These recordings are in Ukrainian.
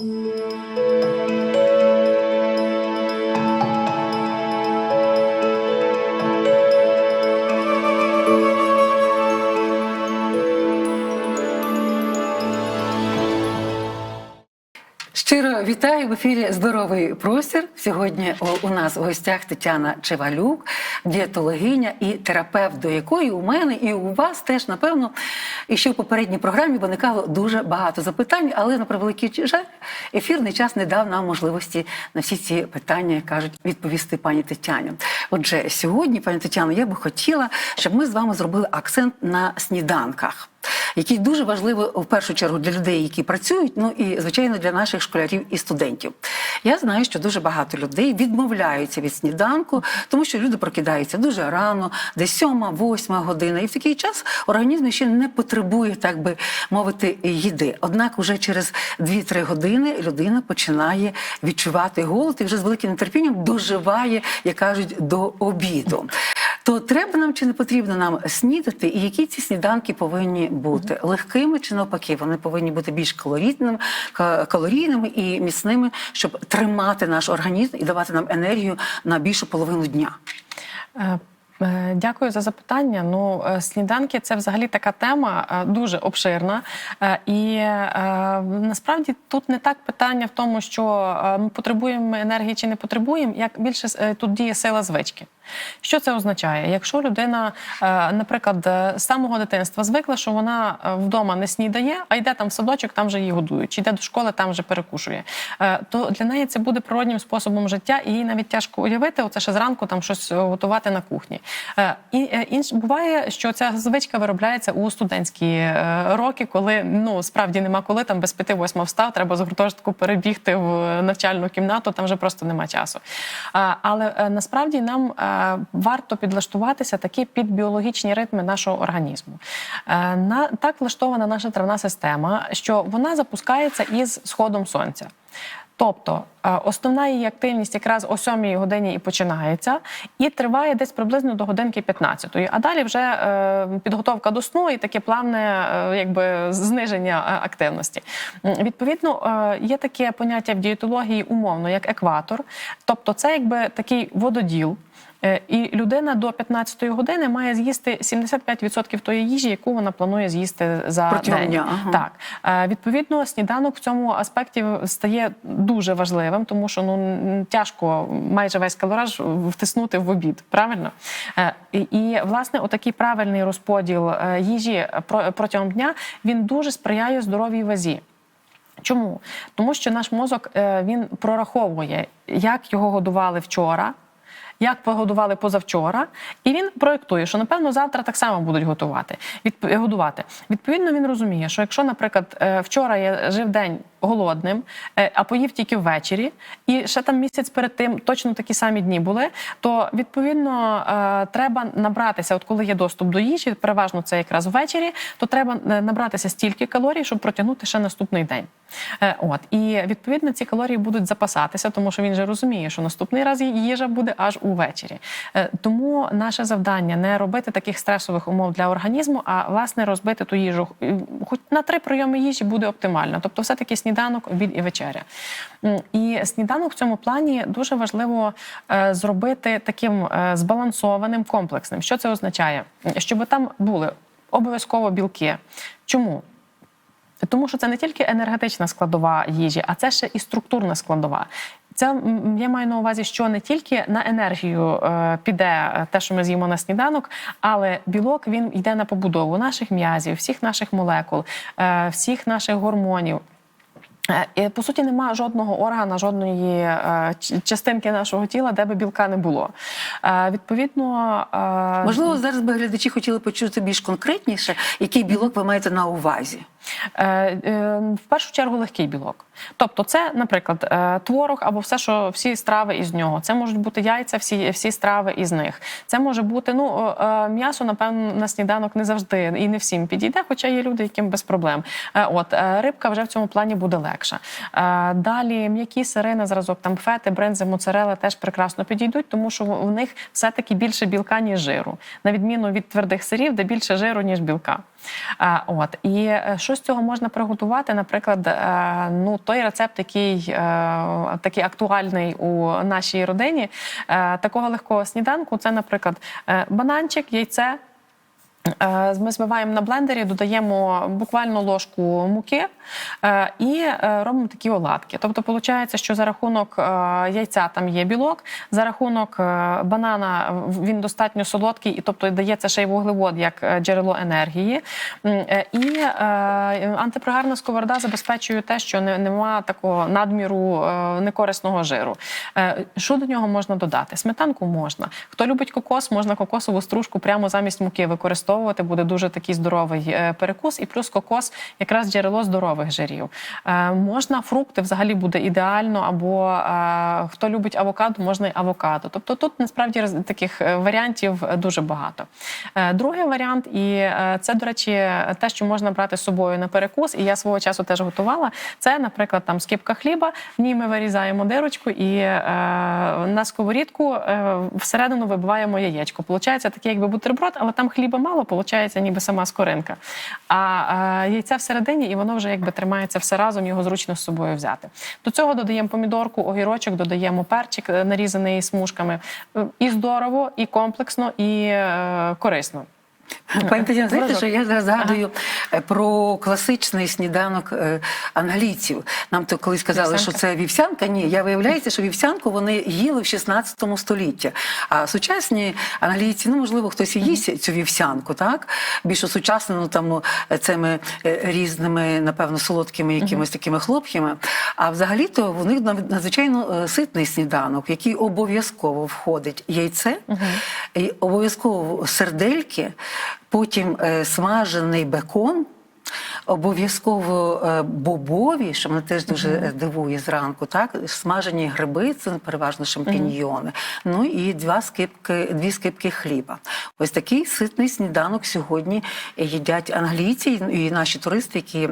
Música вітаю в ефірі Здоровий простір. Сьогодні у- нас в гостях Тетяна Чевалюк, дієтологиня і терапевт, до якої у мене і у вас теж, напевно, і ще в попередній програмі виникало дуже багато запитань, але на превеликий жаль, ефірний час не дав нам можливості на всі ці питання, як кажуть, відповісти пані Тетяні. Отже, сьогодні, пані Тетяно, я би хотіла, щоб ми з вами зробили акцент на сніданках який дуже важливий в першу чергу для людей, які працюють, ну і звичайно для наших школярів і студентів. Я знаю, що дуже багато людей відмовляються від сніданку, тому що люди прокидаються дуже рано, десь сьома, восьма година, і в такий час організм ще не потребує, так би мовити, їди. Однак, уже через 2-3 години людина починає відчувати голод і вже з великим нетерпінням доживає, як кажуть, до обіду. То треба нам чи не потрібно нам снідати, і які ці сніданки повинні бути легкими чи навпаки, вони повинні бути більш калорійними, калорійними і міцними, щоб тримати наш організм і давати нам енергію на більшу половину дня. Е, е, Дякую за запитання. Ну, е, сніданки це взагалі така тема дуже обширна. І насправді тут не так питання в тому, що ми потребуємо енергії чи не потребуємо, як більше тут діє сила звички. Що це означає? Якщо людина, е, наприклад, е, з самого дитинства звикла, що вона е, вдома не снідає, а йде там в садочок, там вже її годують, чи йде до школи, там вже перекушує, то для неї це буде природнім способом життя, і їй навіть тяжко уявити, оце ще зранку там щось готувати на кухні. І інш буває, що ця звичка виробляється у студентські роки, коли ну справді нема коли там без п'яти восьма встав, треба з гуртожитку перебігти в навчальну кімнату, там вже просто нема часу. Але насправді нам варто підлаштуватися такі під біологічні ритми нашого організму. Е, На так влаштована наша травна система, що вона запускається із сходом сонця. Тобто е, основна її активність якраз о 7 годині і починається, і триває десь приблизно до годинки 15 А далі вже е, підготовка до сну і таке плавне якби, зниження активності. Відповідно, є таке поняття в дієтології умовно, як екватор. Тобто, це якби такий вододіл. Е, І людина до 15-ї години має з'їсти 75% тої їжі, яку вона планує з'їсти за Протягом день. дня, ага. Так Е, відповідно, сніданок в цьому аспекті стає дуже важливим, тому що ну тяжко майже весь калораж втиснути в обід. Правильно Е, і, власне, отакий правильний розподіл їжі протягом дня він дуже сприяє здоровій вазі. Чому? Тому що наш мозок він прораховує, як його годували вчора. Як погодували позавчора, і він проєктує, що напевно завтра так само будуть готувати. Відп... годувати. Відповідно, він розуміє, що якщо, наприклад, е, вчора я жив день голодним, е, а поїв тільки ввечері, і ще там місяць перед тим точно такі самі дні були, то відповідно е, треба набратися, от коли є доступ до їжі, переважно це якраз ввечері, то треба е, набратися стільки калорій, щоб протягнути ще наступний день. Е, От і відповідно ці калорії будуть запасатися, тому що він же розуміє, що наступний раз їжа буде аж увечері. Е, Тому наше завдання не робити таких стресових умов для організму, а власне розбити ту їжу. е, Хоч на три прийоми їжі буде оптимально. Тобто, все таки сніданок, обід і вечеря. І сніданок в цьому плані дуже важливо е, зробити таким збалансованим, комплексним. Що це означає? Щоб там були обов'язково білки. Чому? Тому що це не тільки енергетична складова їжі, а це ще і структурна складова. Це я маю на увазі, що не тільки на енергію е, піде е, те, що ми з'їмо на сніданок, але білок він йде на побудову наших м'язів, всіх наших молекул, е, всіх наших гормонів. Е, і, По суті, нема жодного органа, жодної е, частинки нашого тіла, де би білка не було. Е, Відповідно, е, Можливо, зараз би глядачі хотіли почути більш конкретніше, який білок ви маєте на увазі. Е, е, В першу чергу легкий білок. Тобто, це, наприклад, е, творог або все, що всі страви із нього. Це можуть бути яйця, всі, всі страви із них. Це може бути ну е, м'ясо, напевно, на сніданок не завжди і не всім підійде, хоча є люди, яким без проблем. Е, От е, рибка вже в цьому плані буде легша. Е, Далі м'які сири на зразок, там фети, бринзи, моцарела теж прекрасно підійдуть, тому що в них все-таки більше білка, ніж жиру, на відміну від твердих сирів, де більше жиру, ніж білка. От і е, що з цього можна приготувати? Наприклад, е, ну той рецепт, який е, такий актуальний у нашій родині, такого легкого сніданку, це, наприклад, бананчик, яйце. Е, Ми збиваємо на блендері, додаємо буквально ложку муки е, і е, робимо такі оладки. Тобто, виходить, що за рахунок яйця там є білок, за рахунок банана він достатньо солодкий, і тобто дається ще й вуглевод як джерело енергії. І антипригарна сковорода забезпечує те, що нема такого надміру некорисного жиру. Що до нього можна додати? Сметанку можна. Хто любить кокос, можна кокосову стружку прямо замість муки використовувати. Буде дуже такий здоровий е, перекус. І плюс кокос якраз джерело здорових жирів. Е, Можна фрукти взагалі буде ідеально, або е, хто любить авокадо, можна і авокадо. Тобто тут насправді таких варіантів дуже багато. Другий варіант, і це, до речі, те, що можна брати з собою на перекус, і я свого часу теж готувала. Це, наприклад, там скипка хліба. В ній ми вирізаємо дирочку і е, на сковорідку е, всередину вибиваємо яєчко. Получається такий, якби бутерброд, але там хліба мало, получається ніби сама скоринка. А а яйця всередині, і воно вже якби тримається все разом, його зручно з собою взяти. До цього додаємо помідорку, огірочок, додаємо перчик е, нарізаний смужками. Е, І здорово, і комплексно, і е, корисно. Пані Тетяна, знаєте, що я зараз згадую е, про класичний сніданок е, англійців. Нам то колись казали, Вівсянка? що це вівсянка. Ні, я виявляється, що вівсянку вони їли в 16 столітті. А сучасні англійці, ну можливо, хтось і їсть цю вівсянку, так більш осучаснену там ну, цими е, різними, напевно, солодкими якимось такими хлоп'ями. А взагалі-то у них надзвичайно е, ситний сніданок, який обов'язково входить яйце, і обов'язково сердельки, потім е, смажений бекон. Обов'язково е, бобові, що мене теж дуже е, дивує зранку, так смажені гриби, це переважно шампіньйони. Ну і два скипки, дві скипки хліба. Ось такий ситний сніданок сьогодні їдять англійці і наші туристи, які,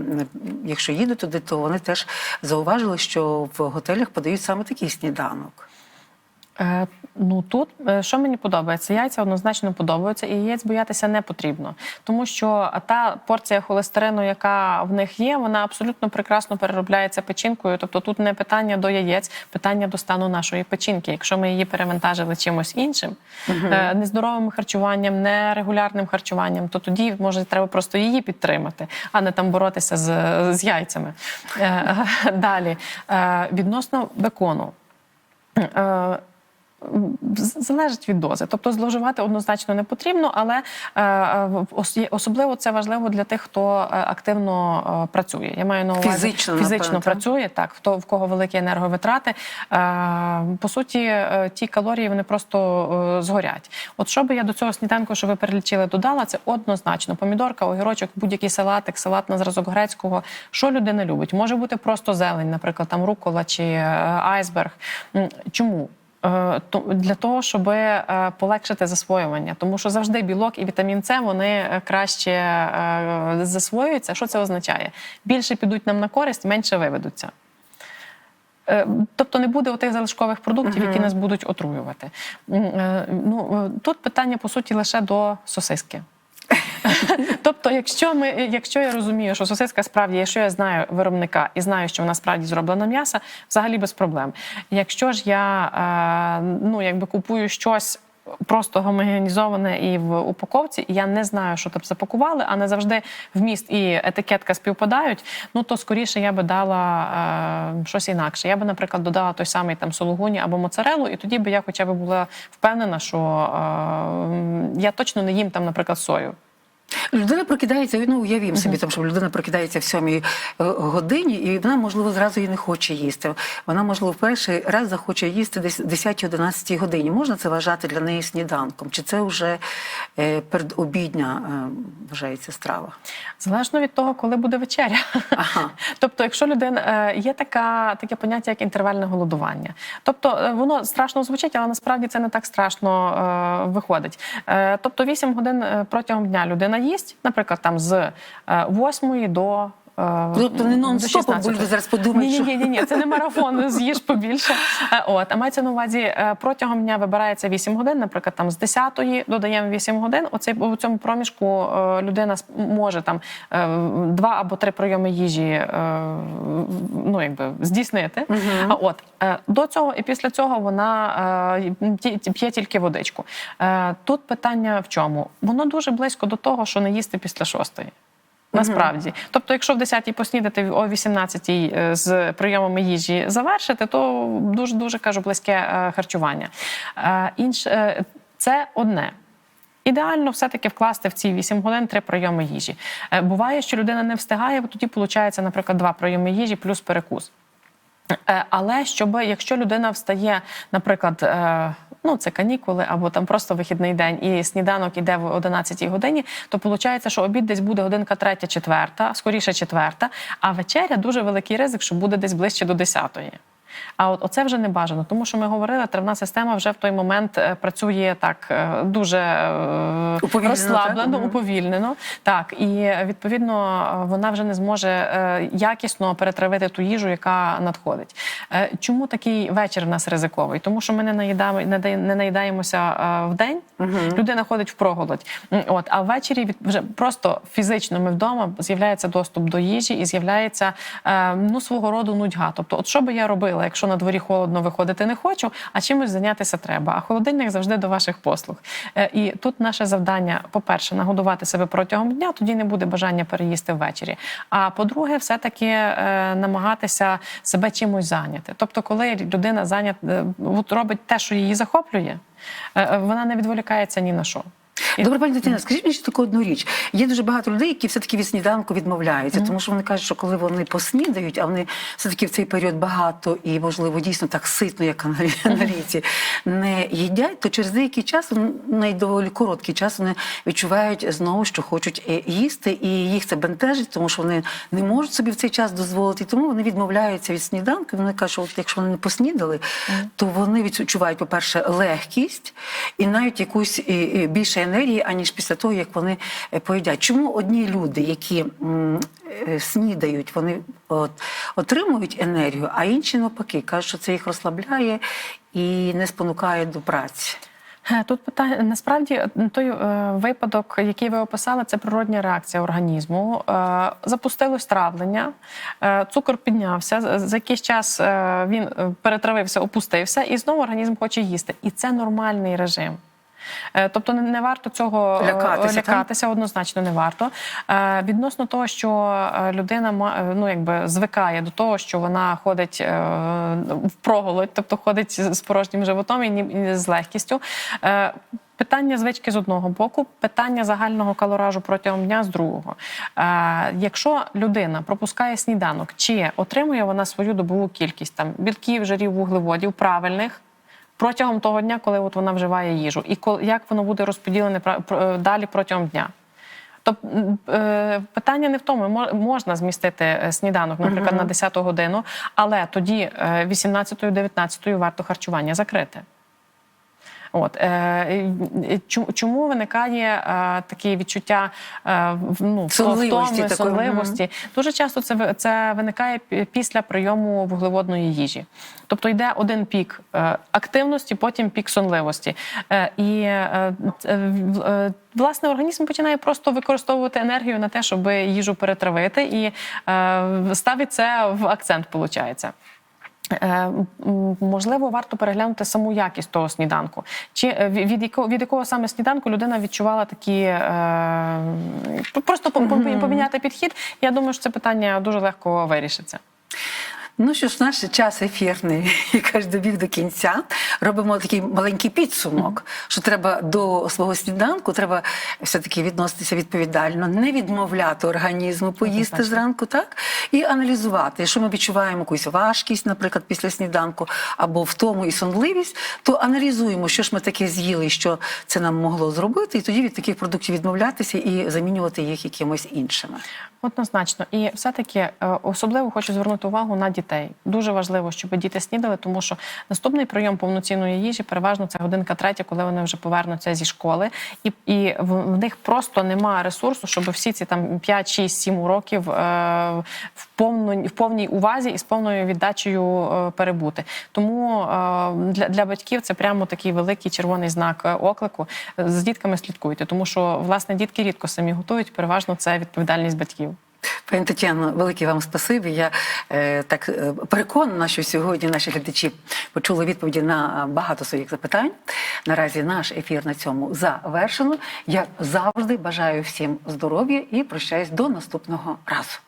якщо їдуть туди, то вони теж зауважили, що в готелях подають саме такий сніданок. Е, Ну тут е, що мені подобається, яйця однозначно подобаються, і яєць боятися не потрібно, тому що та порція холестерину, яка в них є, вона абсолютно прекрасно переробляється печінкою. Тобто тут не питання до яєць, питання до стану нашої печінки. Якщо ми її перевантажили чимось іншим, е, нездоровим харчуванням, нерегулярним харчуванням, то тоді може треба просто її підтримати, а не там боротися з, з яйцями. Далі відносно бекону. Е, залежить від дози. Тобто зловживати однозначно не потрібно, але е, ос- особливо це важливо для тих, хто е, активно е, працює. Я маю на увазі Фізично, фізично працює, так, хто в кого великі енерговитрати. Е, По суті, е, ті калорії вони просто е, згорять. От що би я до цього сніданку, що ви перелічили, додала, це однозначно. Помідорка, огірочок, будь-який салатик, салат на зразок грецького. Що людина любить? Може бути просто зелень, наприклад, там рукола чи е, айсберг. Чому? Е, Для того, щоб е, полегшити засвоювання, тому що завжди білок і вітамін С вони е, краще засвоюються. Що це означає? Більше підуть нам на користь, менше виведуться. Тобто не буде отих залишкових продуктів, які нас будуть отруювати. Ну тут питання по суті лише до сосиски. Тобто, якщо ми, якщо я розумію, що сосиска справді, якщо я знаю виробника і знаю, що вона справді зроблена м'яса, взагалі без проблем. Якщо ж я е, ну якби купую щось. Просто гомогенізоване і в упаковці, і я не знаю, що там запакували, а не завжди вміст і етикетка співпадають. Ну то скоріше я би дала е, щось інакше. Я би, наприклад, додала той самий там сологуні або моцарелу, і тоді би я хоча б була впевнена, що е, я точно не їм там, наприклад, сою. Людина прокидається, ну уявім собі, там, що людина прокидається в сьомій е, годині, і вона, можливо, зразу і не хоче їсти. Вона, можливо, в перший раз захоче їсти десь 10-11 годині. Можна це вважати для неї сніданком? Чи це вже е, передобідня е, вважається страва? Залежно від того, коли буде вечеря. Ага. Тобто, якщо людина е, є така, таке поняття, як інтервальне голодування. Тобто воно страшно звучить, але насправді це не так страшно е, виходить. Е, Тобто 8 годин протягом дня людина їсть, наприклад, там з 8 до Тобто не нон-стопом, бо зараз подумають, ні, ні, ні, ні, це не марафон, з'їж побільше. Е, От, а мається на увазі е, протягом дня вибирається 8 годин, наприклад, там з 10 додаємо 8 годин. Оцей у цьому проміжку людина може там два або три прийоми їжі ну, якби, здійснити. А от до цього і після цього вона п'є тільки водичку. Тут питання в чому? Воно дуже близько до того, що не їсти після шостої. Насправді, тобто, якщо в 10-й поснідати о 18-й е, з прийомами їжі завершити, то дуже дуже кажу близьке е, харчування. Е, Інше це одне. Ідеально все-таки вкласти в ці 8 годин три прийоми їжі. Буває, що людина не встигає, бо тоді виходить, наприклад, два прийоми їжі плюс перекус. Але щоб якщо людина встає, наприклад, ну це канікули або там просто вихідний день, і сніданок іде в 11 годині, то виходить, що обід десь буде годинка третя, четверта, скоріше четверта, а вечеря дуже великий ризик, що буде десь ближче до 10-ї. А от оце вже не бажано, тому що ми говорили, травна система вже в той момент е, працює так е, дуже е, Уповільнено, розслаблено, так? Уповільнено. Так, і відповідно вона вже не зможе якісно перетравити ту їжу, яка надходить. Чому такий вечір в нас ризиковий? Тому що ми не наїдаємо, не наїдаємося в день, людина ходить в проголодь. От, а ввечері вже просто фізично ми вдома з'являється доступ до їжі і з'являється ну свого роду нудьга. Тобто, от що би я робила, якщо на дворі холодно виходити не хочу, а чимось зайнятися треба. А холодильник завжди до ваших послуг. Е, І тут наше завдання, по-перше, нагодувати себе протягом дня, тоді не буде бажання переїсти ввечері. А по-друге, все-таки е, намагатися себе чимось зайняти. Тобто, коли людина зайнята, е, робить те, що її захоплює, вона не відволікається ні на що. Добре, пані Тетяна, скажіть мені ще таку одну річ. Є дуже багато людей, які все-таки від сніданку відмовляються, тому що вони кажуть, що коли вони поснідають, а вони все-таки в цей період багато і, можливо, дійсно так ситно, як аналі- аналіці, не їдять, то через деякий час, ну, навіть доволі короткий час, вони відчувають знову, що хочуть е, їсти, і їх це бентежить, тому що вони не можуть собі в цей час дозволити. Тому вони відмовляються від сніданку. Вони кажуть, що от якщо вони не поснідали, то вони відчувають, по-перше, легкість і навіть якусь більше енергії, аніж після того, як вони е, поїдять. Чому одні люди, які е, снідають, вони от, отримують енергію, а інші навпаки кажуть, що це їх розслабляє і не спонукає до праці. Е, Тут питання насправді той е, випадок, який ви описали, це природня реакція організму. Е, запустилось травлення, е, цукор піднявся. За якийсь час е, він перетравився, опустився, і знову організм хоче їсти. І це нормальний режим. Е, Тобто не, варто цього е, Лякатися, так? лякатися, однозначно не варто. Е, Відносно того, що людина ну, якби звикає до того, що вона ходить в проголодь, тобто ходить з порожнім животом і з легкістю. Питання звички з одного боку, питання загального калоражу протягом дня з другого. Е, якщо людина пропускає сніданок, чи отримує вона свою добову кількість там білків, жирів, вуглеводів правильних, протягом того дня, коли от вона вживає їжу, і коли, як воно буде розподілене е, далі протягом дня. Тобто питання не в тому, можна змістити е, сніданок, наприклад, на 10 годину, але тоді 18-19 варто харчування закрити. От е, чому виникає е, таке відчуття е, ну, Сонливості втоми, такої. Дуже часто це це виникає після прийому вуглеводної їжі. Тобто йде один пік активності, потім пік сонливості. І власне організм починає просто використовувати енергію на те, щоб їжу перетравити, і ставить це в акцент, виходить. Е, Можливо, варто переглянути саму якість того сніданку. Чи е, від якого від якого саме сніданку людина відчувала такі е, просто по- по- поміняти підхід? Я думаю, що це питання дуже легко вирішиться. Ну що ж, наш час ефірний, яка ж добіг до кінця. Робимо такий маленький підсумок, що треба до свого сніданку, треба все-таки відноситися відповідально, не відмовляти організму поїсти зранку, так? І аналізувати. Якщо ми відчуваємо якусь важкість, наприклад, після сніданку, або втому і сонливість, то аналізуємо, що ж ми таке з'їли, що це нам могло зробити, і тоді від таких продуктів відмовлятися і замінювати їх якимось іншими. Однозначно, і все-таки е, особливо хочу звернути увагу на дітей. Дітей. Дуже важливо, щоб діти снідали, тому що наступний прийом повноцінної їжі переважно це годинка третя, коли вони вже повернуться зі школи, і, і в, них просто немає ресурсу, щоб всі ці там 5, 6, 7 уроків е, в, повно, в повній увазі і з повною віддачею е, перебути. Тому е, для, для батьків це прямо такий великий червоний знак е, оклику. З дітками слідкуйте, тому що власне дітки рідко самі готують. Переважно це відповідальність батьків. Пані Тетяно, велике вам спасибі. Я е, так е, переконана, що сьогодні наші глядачі почули відповіді на багато своїх запитань. Наразі наш ефір на цьому завершено. Я завжди бажаю всім здоров'я і прощаюсь до наступного разу.